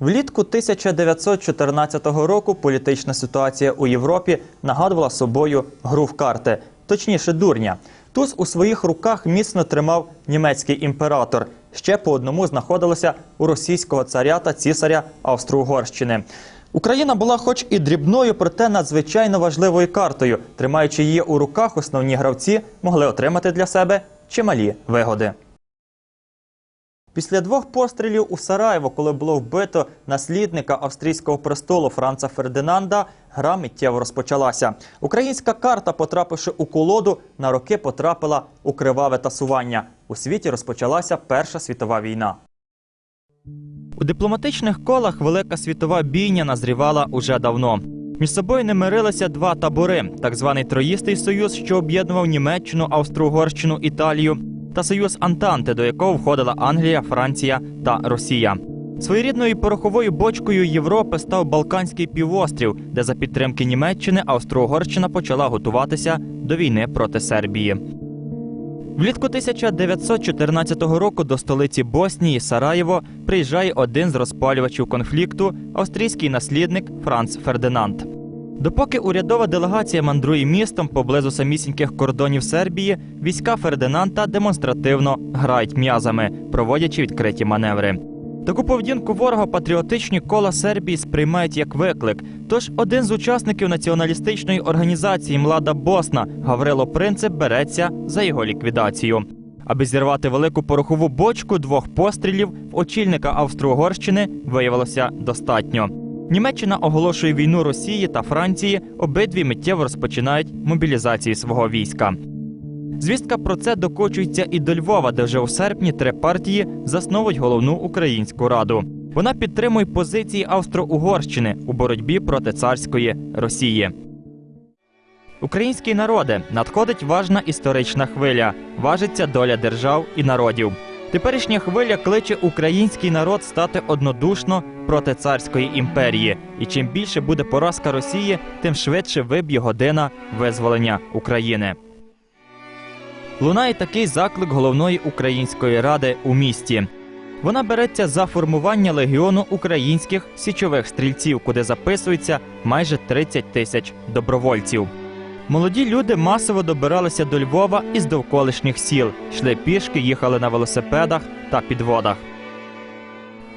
Влітку 1914 року політична ситуація у Європі нагадувала собою гру в карти, точніше дурня. Туз у своїх руках міцно тримав німецький імператор. Ще по одному знаходилося у російського царя та цісаря Австро-Угорщини. Україна була, хоч і дрібною, проте надзвичайно важливою картою. Тримаючи її у руках, основні гравці могли отримати для себе чималі вигоди. Після двох пострілів у Сараєво, коли було вбито наслідника австрійського престолу Франца Фердинанда, гра миттєво розпочалася. Українська карта, потрапивши у колоду, на роки потрапила у криваве тасування. У світі розпочалася Перша світова війна. У дипломатичних колах велика світова бійня назрівала уже давно. Між собою не мирилися два табори: так званий Троїстий союз, що об'єднував Німеччину, Австро-Угорщину, Італію, та союз Антанти, до якого входила Англія, Франція та Росія. Своєрідною пороховою бочкою Європи став Балканський півострів, де за підтримки Німеччини Австро-Угорщина почала готуватися до війни проти Сербії. Влітку 1914 року до столиці Боснії Сараєво приїжджає один з розпалювачів конфлікту австрійський наслідник Франц Фердинанд. Допоки урядова делегація мандрує містом поблизу самісіньких кордонів Сербії, війська Фердинанда демонстративно грають м'язами, проводячи відкриті маневри. Таку поведінку ворога патріотичні кола Сербії сприймають як виклик. Тож один з учасників націоналістичної організації Млада Босна Гаврило Принцип береться за його ліквідацію. Аби зірвати велику порохову бочку двох пострілів в очільника Австро-Угорщини виявилося достатньо. Німеччина оголошує війну Росії та Франції. Обидві миттєво розпочинають мобілізацію свого війська. Звістка про це докочується і до Львова, де вже у серпні три партії засновують головну українську раду. Вона підтримує позиції Австро-Угорщини у боротьбі проти царської Росії. Українські народи надходить важна історична хвиля, важиться доля держав і народів. Теперішня хвиля кличе український народ стати однодушно проти царської імперії. І чим більше буде поразка Росії, тим швидше виб'є година визволення України. Лунає такий заклик головної української ради у місті. Вона береться за формування легіону українських січових стрільців, куди записується майже 30 тисяч добровольців. Молоді люди масово добиралися до Львова із довколишніх сіл, йшли пішки, їхали на велосипедах та підводах.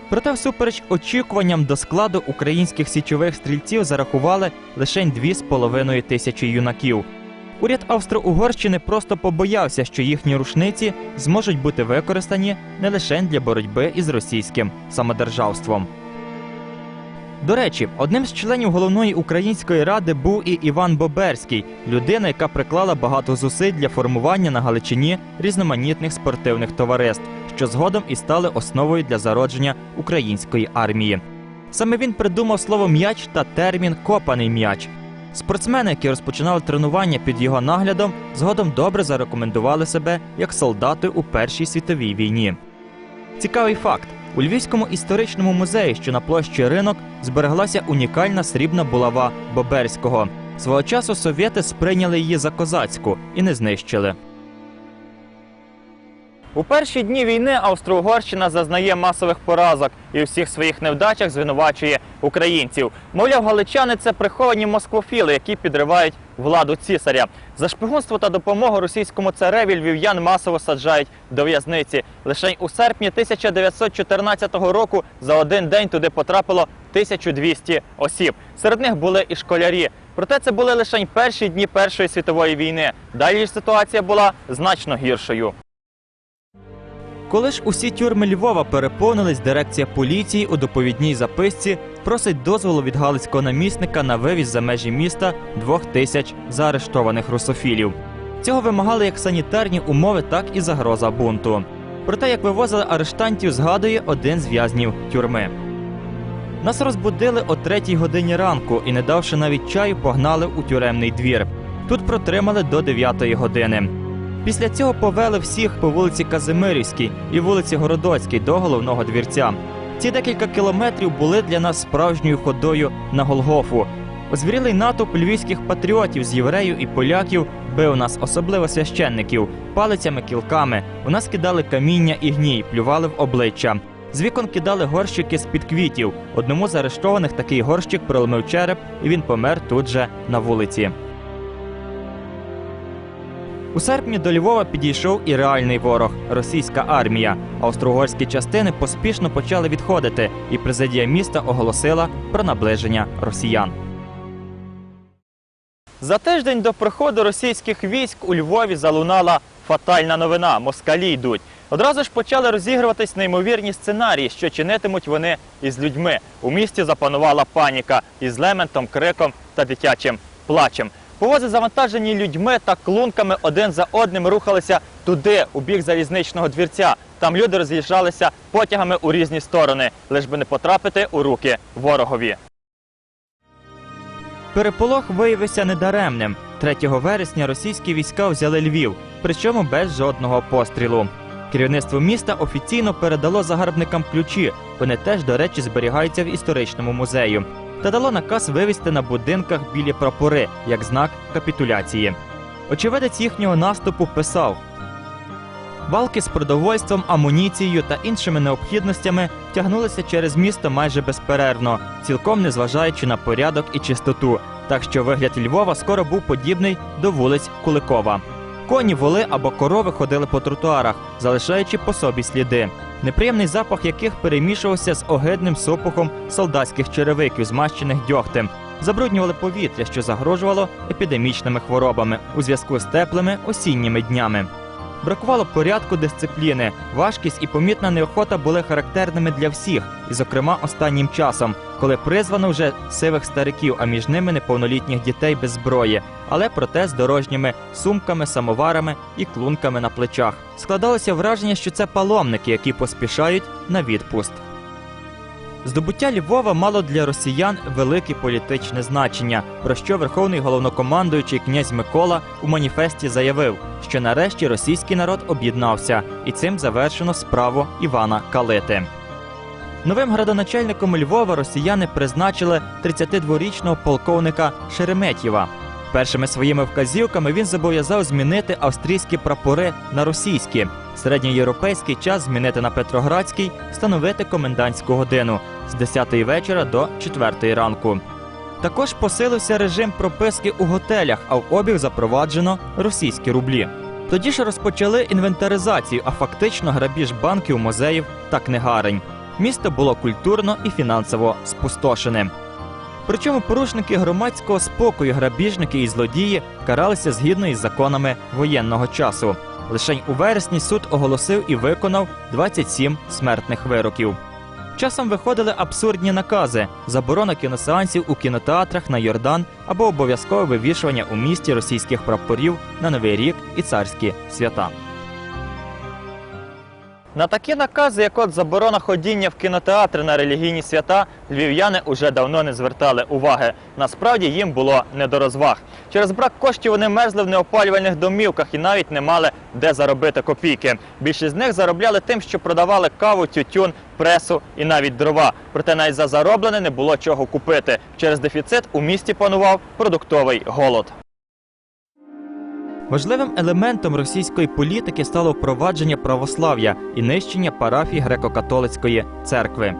Проте, всупереч очікуванням до складу українських січових стрільців зарахували лише 2,5 тисячі юнаків. Уряд Австро-Угорщини просто побоявся, що їхні рушниці зможуть бути використані не лише для боротьби із російським самодержавством. До речі, одним з членів головної української ради був і Іван Боберський, людина, яка приклала багато зусиль для формування на Галичині різноманітних спортивних товариств, що згодом і стали основою для зародження української армії. Саме він придумав слово м'яч та термін копаний м'яч. Спортсмени, які розпочинали тренування під його наглядом, згодом добре зарекомендували себе як солдати у Першій світовій війні. Цікавий факт: у Львівському історичному музеї, що на площі ринок, збереглася унікальна срібна булава Боберського. Свого часу совєти сприйняли її за козацьку і не знищили. У перші дні війни Австро-Угорщина зазнає масових поразок і у всіх своїх невдачах звинувачує українців. Мовляв, галичани це приховані москвофіли, які підривають владу цісаря. За шпигунство та допомогу російському цареві львів'ян масово саджають до в'язниці. Лише у серпні 1914 року за один день туди потрапило 1200 осіб. Серед них були і школярі. Проте це були лише перші дні Першої світової війни. Далі ж ситуація була значно гіршою. Коли ж усі тюрми Львова переповнились, дирекція поліції у доповідній записці просить дозволу від галицького намісника на вивіз за межі міста двох тисяч заарештованих русофілів. Цього вимагали як санітарні умови, так і загроза бунту. Проте, як вивозили арештантів, згадує один з в'язнів тюрми. Нас розбудили о третій годині ранку і, не давши навіть чаю, погнали у тюремний двір. Тут протримали до 9 години. Після цього повели всіх по вулиці Казимирівській і вулиці Городоцькій до головного двірця. Ці декілька кілометрів були для нас справжньою ходою на Голгофу. Озвірілий натовп львівських патріотів з євреїв і поляків бив нас, особливо священників, палицями кілками. У нас кидали каміння і гній, плювали в обличчя. З вікон кидали горщики з-під квітів. Одному з арештованих такий горщик проломив череп, і він помер тут же на вулиці. У серпні до Львова підійшов і реальний ворог російська армія. Австро-угорські частини поспішно почали відходити, і президія міста оголосила про наближення росіян. За тиждень до приходу російських військ у Львові залунала фатальна новина. Москалі йдуть. Одразу ж почали розігруватись неймовірні сценарії, що чинитимуть вони із людьми. У місті запанувала паніка із лементом, криком та дитячим плачем. Повози, завантажені людьми та клунками, один за одним рухалися туди, у бік залізничного двірця. Там люди роз'їжджалися потягами у різні сторони, лиш би не потрапити у руки ворогові. Переполох виявився недаремним. 3 вересня російські війська взяли Львів, причому без жодного пострілу. Керівництво міста офіційно передало загарбникам ключі. Вони теж, до речі, зберігаються в історичному музею. Та дало наказ вивісти на будинках білі прапори як знак капітуляції. Очевидець їхнього наступу писав: Валки з продовольством, амуніцією та іншими необхідностями тягнулися через місто майже безперервно, цілком не зважаючи на порядок і чистоту. Так що вигляд Львова скоро був подібний до вулиць Куликова. Коні, воли або корови ходили по тротуарах, залишаючи по собі сліди, неприємний запах яких перемішувався з огидним сопухом солдатських черевиків, змащених дьогтем, забруднювали повітря, що загрожувало епідемічними хворобами у зв'язку з теплими осінніми днями. Бракувало порядку дисципліни, важкість і помітна неохота були характерними для всіх, і, зокрема, останнім часом, коли призвано вже сивих стариків, а між ними неповнолітніх дітей без зброї, але проте з дорожніми сумками, самоварами і клунками на плечах. Складалося враження, що це паломники, які поспішають на відпуст. Здобуття Львова мало для росіян велике політичне значення, про що верховний головнокомандуючий князь Микола у маніфесті заявив, що нарешті російський народ об'єднався, і цим завершено справу Івана Калити. Новим градоначальником Львова росіяни призначили 32-річного полковника Шереметєва. Першими своїми вказівками він зобов'язав змінити австрійські прапори на російські, середньоєвропейський час змінити на Петроградський, встановити комендантську годину з 10 вечора до 4 ранку. Також посилився режим прописки у готелях, а в обіг запроваджено російські рублі. Тоді ж розпочали інвентаризацію, а фактично грабіж банків, музеїв та книгарень. Місто було культурно і фінансово спустошене. Причому порушники громадського спокою, грабіжники і злодії каралися згідно із законами воєнного часу. Лишень у вересні суд оголосив і виконав 27 смертних вироків. Часом виходили абсурдні накази: заборона кіносеансів у кінотеатрах на Йордан або обов'язкове вивішування у місті російських прапорів на Новий рік і царські свята. На такі накази, як от заборона ходіння в кінотеатри на релігійні свята, львів'яни уже давно не звертали уваги. Насправді їм було не до розваг. Через брак коштів вони мерзли в неопалювальних домівках і навіть не мали де заробити копійки. Більшість з них заробляли тим, що продавали каву, тютюн, пресу і навіть дрова. Проте навіть за зароблене не було чого купити. Через дефіцит у місті панував продуктовий голод. Важливим елементом російської політики стало впровадження православ'я і нищення парафій греко-католицької церкви.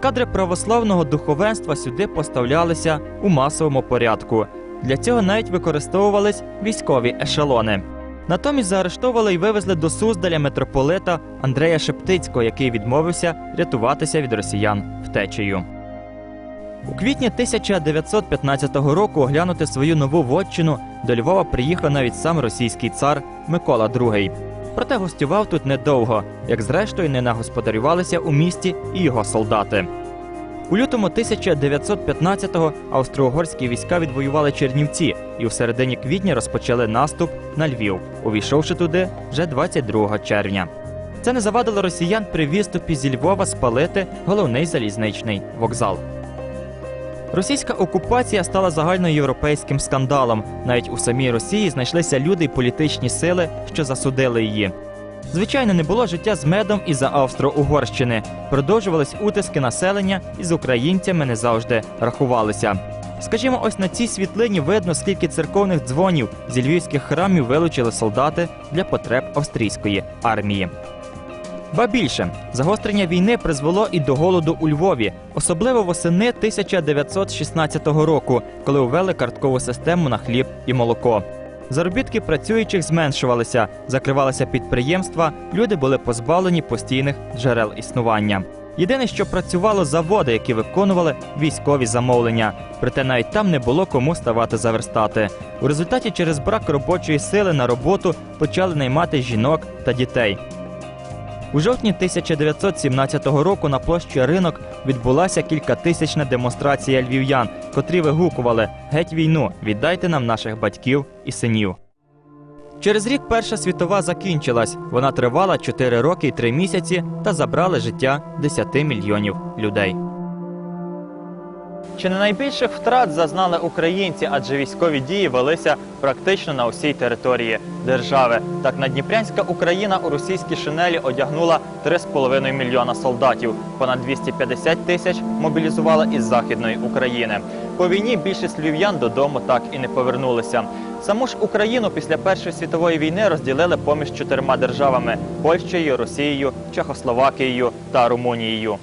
Кадри православного духовенства сюди поставлялися у масовому порядку. Для цього навіть використовувались військові ешелони. Натомість заарештовували і вивезли до Суздаля митрополита Андрея Шептицького, який відмовився рятуватися від росіян втечею. У квітні 1915 року оглянути свою нову вотчину до Львова приїхав навіть сам російський цар Микола II. Проте гостював тут недовго, як зрештою не нагосподарювалися у місті і його солдати. У лютому 1915-го австро-угорські війська відвоювали Чернівці і в середині квітня розпочали наступ на Львів, увійшовши туди вже 22 червня. Це не завадило росіян при відступі зі Львова спалити головний залізничний вокзал. Російська окупація стала загальноєвропейським скандалом. Навіть у самій Росії знайшлися люди й політичні сили, що засудили її. Звичайно, не було життя з медом і за Австро-Угорщини. Продовжувались утиски населення і з українцями не завжди рахувалися. Скажімо, ось на цій світлині видно, скільки церковних дзвонів зі львівських храмів вилучили солдати для потреб австрійської армії. Ба більше, загострення війни призвело і до голоду у Львові, особливо восени 1916 року, коли ввели карткову систему на хліб і молоко. Заробітки працюючих зменшувалися, закривалися підприємства, люди були позбавлені постійних джерел існування. Єдине, що працювало заводи, які виконували військові замовлення. Проте навіть там не було кому ставати за верстати. У результаті через брак робочої сили на роботу почали наймати жінок та дітей. У жовтні 1917 року на площі ринок відбулася кількатисячна демонстрація львів'ян, котрі вигукували Геть війну, віддайте нам наших батьків і синів. Через рік Перша світова закінчилась. Вона тривала 4 роки і 3 місяці та забрала життя 10 мільйонів людей. Чи не найбільших втрат зазнали українці, адже військові дії велися практично на усій території держави. Так надніпрянська Україна у російській шинелі одягнула 3,5 мільйона солдатів. Понад 250 тисяч мобілізувала із західної України. По війні більшість львів'ян додому так і не повернулися. Саму ж Україну після Першої світової війни розділили поміж чотирма державами Польщею, Росією, Чехословакією та Румунією.